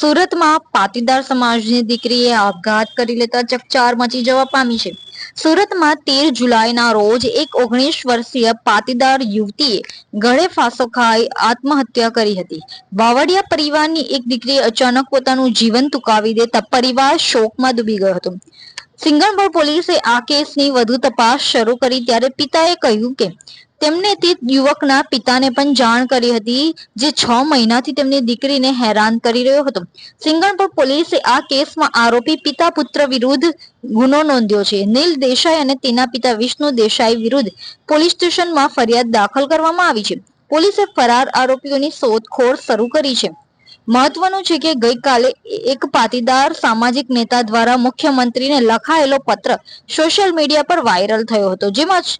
સુરતમાં પાટીદાર સમાજની દીકરીએ આપઘાત કરી લેતા ચકચાર મચી જવા પામી છે. સુરતમાં તેર જુલાઈના રોજ એક ઓગણીસ વર્ષીય પાટીદાર યુવતીએ ગળે ફાંસો ખાઈ આત્મહત્યા કરી હતી. વાવડિયા પરિવારની એક દીકરીએ અચાનક પોતાનું જીવન ટૂંકાવી દેતા પરિવાર શોકમાં ડૂબી ગયો હતો. સિંગણપુર પોલીસે આ કેસની વધુ તપાસ શરૂ કરી ત્યારે પિતાએ કહ્યું કે તેમને તે યુવકના પિતાને પણ જાણ કરી હતી જે છ મહિનાથી તેમની દીકરીને હેરાન કરી રહ્યો હતો. સિંગણપુર પોલીસે આ કેસમાં આરોપી પિતા પુત્ર વિરુદ્ધ ગુનો નોંધ્યો છે. નીલ દેસાઈ અને તેના પિતા વિષ્ણુ દેસાઈ વિરુદ્ધ પોલીસ સ્ટેશનમાં ફરિયાદ દાખલ કરવામાં આવી છે. પોલીસે ફરાર આરોપીઓની શોધખોળ શરૂ કરી છે. મહત્વનું છે કે ગઈકાલે એક પાટીદાર સામાજિક નેતા દ્વારા મુખ્યમંત્રીને લખાયેલો પત્ર સોશિયલ મીડિયા પર વાયરલ થયો હતો. જેમાં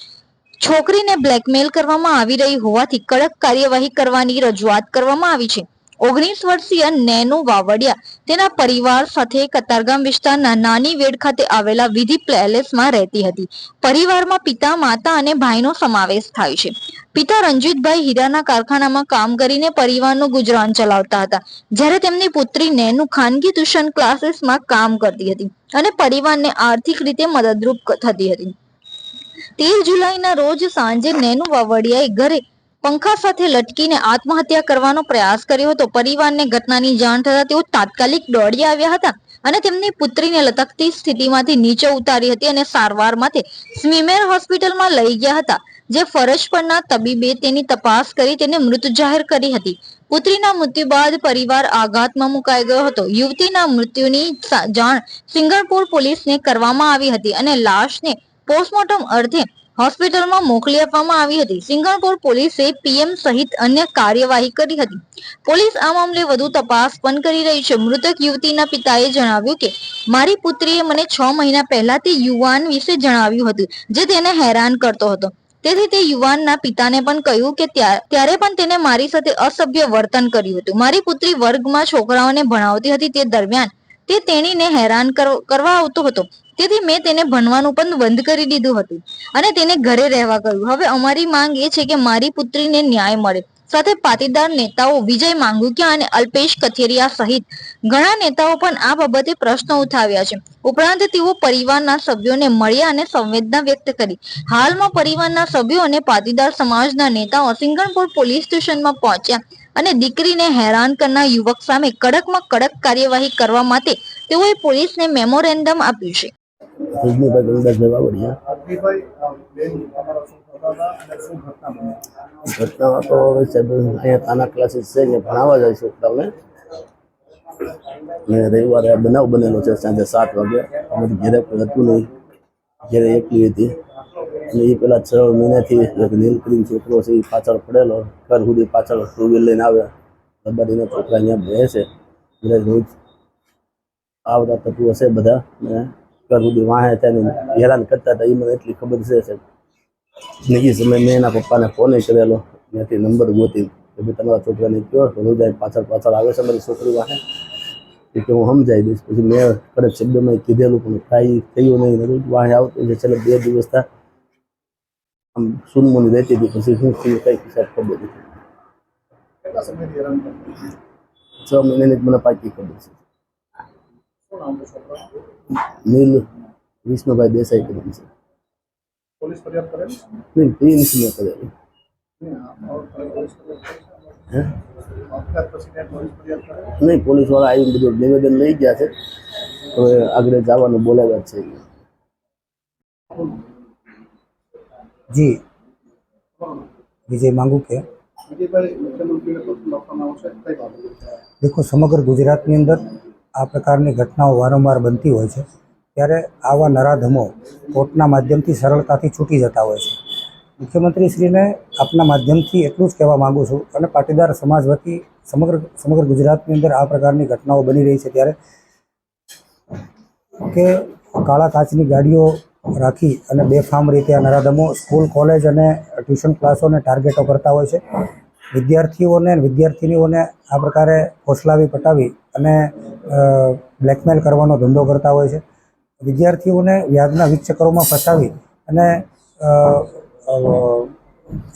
છોકરીને બ્લેકમેલ કરવામાં આવી રહી હોવાથી કડક કાર્યવાહી કરવાની રજૂઆત કરવામાં આવી છે. ઓગણીસ વર્ષીય નેનુ વાવડિયા તેના પરિવાર સાથે કતારગામ વિસ્તારના નાની વેડ ખાતે આવેલા વિધિ પેલેસમાં રહેતી હતી. પરિવારમાં પિતા, માતા અને ભાઈનો સમાવેશ થાય છે. પિતા રંજીતભાઈ હીરાના કારખાનામાં કામ કરીને પરિવારનું ગુજરાન ચલાવતા હતા. જ્યારે તેમની પુત્રી નેનુ ખાનગી ટ્યુશન ક્લાસીસમાં કામ કરતી હતી અને પરિવારને આર્થિક રીતે મદદરૂપ થતી હતી. તેર જુલાઈના રોજ સાંજે નેનુ વાવડિયાએ ઘરે પંખા સાથે લટકીને આત્મહત્યા કરવાનો પ્રયાસ કર્યો હતો. પરિવારને ઘટનાની જાણ થતા તેઓ તાત્કાલિક દોડી આવ્યા હતા અને તેમની પુત્રીને લટકતી સ્થિતિમાંથી નીચે ઉતારી હતી અને સારવાર માટે સ્મીમેર હોસ્પિટલમાં લઈ ગયા હતા. જે ફરજ પરના તબીબે તેની તપાસ કરી તેને મૃત જાહેર કરી હતી. પુત્રીના મૃત્યુ બાદ પરિવાર આઘાતમાં મુકાઈ ગયો હતો. યુવતીના મૃત્યુની જાણ સિંગરપુર પોલીસને કરવામાં આવી હતી અને લાશને પોસ્ટમોર્ટમ અર્થે હોસ્પિટલમાં મોકલી આપવામાં આવી હતી. સિંગણપુર પોલીસે પીએમ સહિત અન્ય કાર્યવાહી કરી હતી. પોલીસ આ મામલે વધુ તપાસ પણ કરી રહી છે. મૃતક યુવતીના પિતાએ જણાવ્યું કે, મારી પુત્રીએ મને છ મહિના પહેલા તે યુવાન વિશે જણાવ્યું હતું, જે તેને હેરાન કરતો હતો. તેથી તે યુવાનના પિતાને પણ કહ્યું કે ત્યા- ત્યારે પણ તેને મારી સાથે અસભ્ય વર્તન કર્યું હતું. મારી પુત્રી વર્ગમાં છોકરાઓને ભણાવતી હતી તે દરમિયાન તે તેણીને હેરાન કરવા આવતો હતો. તેથી મેં તેને ભણવાનું પણ બંધ કરી દીધું હતું અને તેને ઘરે રહેવા કહ્યું. હવે અમારી માંગ એ છે કે મારી પુત્રીને ન્યાય મળે. સાથે પાટીદાર નેતાઓ વિજય માંગુકિયા અને અલ્પેશ કથેરિયા સહિત ઘણા નેતાઓ પણ આ બાબતે પ્રશ્નો ઉઠાવ્યા છે. ઉપરાંત તેઓ પરિવારના સભ્યોને મળ્યા અને સંવેદના વ્યક્ત કરી. હાલમાં પરિવારના સભ્યો અને પાટીદાર સમાજના નેતાઓ સિંગણપુર પોલીસ સ્ટેશનમાં પહોંચ્યા. અને દીકરીને હેરાન કરનાર યુવક સામે કડકમાં કડક કાર્યવાહી કરવા માટે તેઓએ પોલીસને મેમોરેન્ડમ આપ્યું છે. ઘટના તો હવે સાહેબ અહીંયા તાના ક્લાસીસ છે અહીંયા ભણાવવા જાય છોકરાઓને અને રવિવારે આ બનાવ બનેલો છે સાંજે સાત વાગે અમારી ઘેરે કોઈ હતું નહીં. ઘેરે એકલી હતી. અને એ પેલા છ મહિનાથી એક નીલકરીમ છોકરો છે એ પાછળ પડેલો. ઘર સુધી પાછળ ટુ વ્હીલ લઈને આવે દબાડીને છોકરા અહીંયા બે છે. એટલે રોજ આ બધા તત્વો છે બધા. ને ઘર સુધી વાહે તેને હેરાન કરતા હતા. એ મને એટલી ખબર છે સાહેબ. ને એ સમય મેં એના પપ્પાને ફોન કરેલો. ત્યાંથી નંબર ગોતી કે ભાઈ તમારા છોકરાને કહો તો રોજ આ પાછળ પાછળ આવે છે મારી છોકરી વાહે. એ કે હું સમજાવી દઈશ. પછી મેં કડક શબ્દમાં કીધેલું પણ કાંઈ થયું નહીં. ને રોજ વાહે આવતું છે. છેલ્લે બે દિવસ થયા. આમ સુનમુની રહેતી હતી પછી શું થયું કઈ હિસાબ ખબર નથી. છ? મહિનાની મને પાકી ખબર છે. નીલ વિષ્ણુભાઈ દેસાઈ કરી છે. પોલીસ ફરિયાદ કરેલી? નહીં નથી મેં કરેલું. નહીં, પોલીસ? હે? પોલીસ પોલીસવાળા આવીને બધું નિવેદન લઈ ગયા છે. હવે આગળ જવાનું બોલાવ્યા છે. જી. વિજય માંગુ કે દેખો સમગ્ર ગુજરાતની અંદર આ પ્રકારની ઘટનાઓ વારંવાર બનતી હોય છે. ત્યારે આવા નરાધમો કોર્ટના માધ્યમથી સરળતાથી છૂટી જતા હોય છે. મુખ્યમંત્રીશ્રીને આપના માધ્યમથી એટલું જ કહેવા માગું છું અને પાટીદાર સમાજ વતી સમગ્ર સમગ્ર ગુજરાતની અંદર આ પ્રકારની ઘટનાઓ બની રહી છે ત્યારે કે કાળા કાચની ગાડીઓ રાખી અને બેફામ રીતે આ નરાધમો સ્કૂલ, કોલેજ અને ટ્યુશન ક્લાસોને ટાર્ગેટો કરતા હોય છે. વિદ્યાર્થીઓને વિદ્યાર્થીનીઓને આ પ્રકારે ફોસલાવી પટાવી અને બ્લેકમેલ કરવાનો ધંધો કરતા હોય છે. વિદ્યાર્થીઓને વ્યાજના વિચ્છકરોમાં ફસાવી અને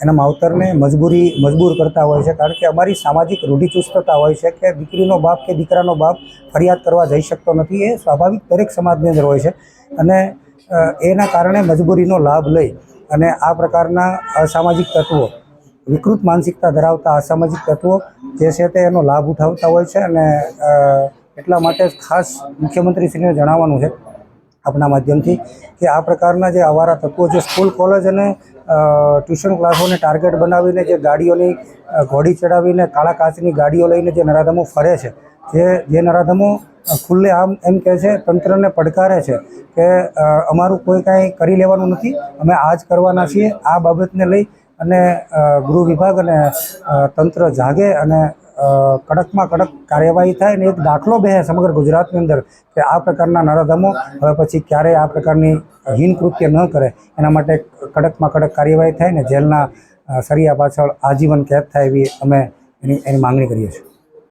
એના માવતરને મજબૂરી, મજબૂર કરતા હોય છે. કારણ કે અમારી સામાજિક રૂઢિચુસ્તતા હોય છે કે દીકરીનો બાપ કે દીકરાનો બાપ ફરિયાદ કરવા જઈ શકતો નથી. એ સ્વાભાવિક દરેક સમાજની અંદર હોય છે અને એના કારણે મજબૂરીનો લાભ લઈ અને આ પ્રકારના અસામાજિક તત્વો, વિકૃત માનસિકતા ધરાવતા અસામાજિક તત્વો જે છે તે એનો લાભ ઉઠાવતા હોય છે અને એટલા માટે ખાસ મુખ્યમંત્રીશ્રીને જણાવવાનું છે આપના માધ્યમથી કે આ પ્રકારના જે આવારા તત્વો જે સ્કૂલ, કોલેજ અને ટ્યુશન ક્લાસોને ટાર્ગેટ બનાવીને જે ગાડીઓની ઘોડી ચડાવીને, કાળા કાચની ગાડીઓ લઈને જે નરાધમો ફરે છે, જે જે નરાધમો ખુલ્લે આમ એમ કહે છે, તંત્રને પડકારે છે કે અમારું કોઈ કાંઈ કરી લેવાનું નથી, અમે આ જ કરવાના છીએ, આ બાબતને લઈ અને ગૃહ વિભાગ અને તંત્ર જાગે અને કડકમાં કડક કાર્યવાહી થાય અને એક દાખલો બે સમગ્ર ગુજરાતની અંદર કે આ પ્રકારના નરાધમો હવે પછી ક્યારેય આ પ્રકારની હીન કૃત્ય ન કરે. એના માટે કડકમાં કડક કાર્યવાહી થાય ને જેલના સરિયા પાછળ આજીવન કેદ થાય એવી અમે એની એની માંગણી કરીએ છીએ.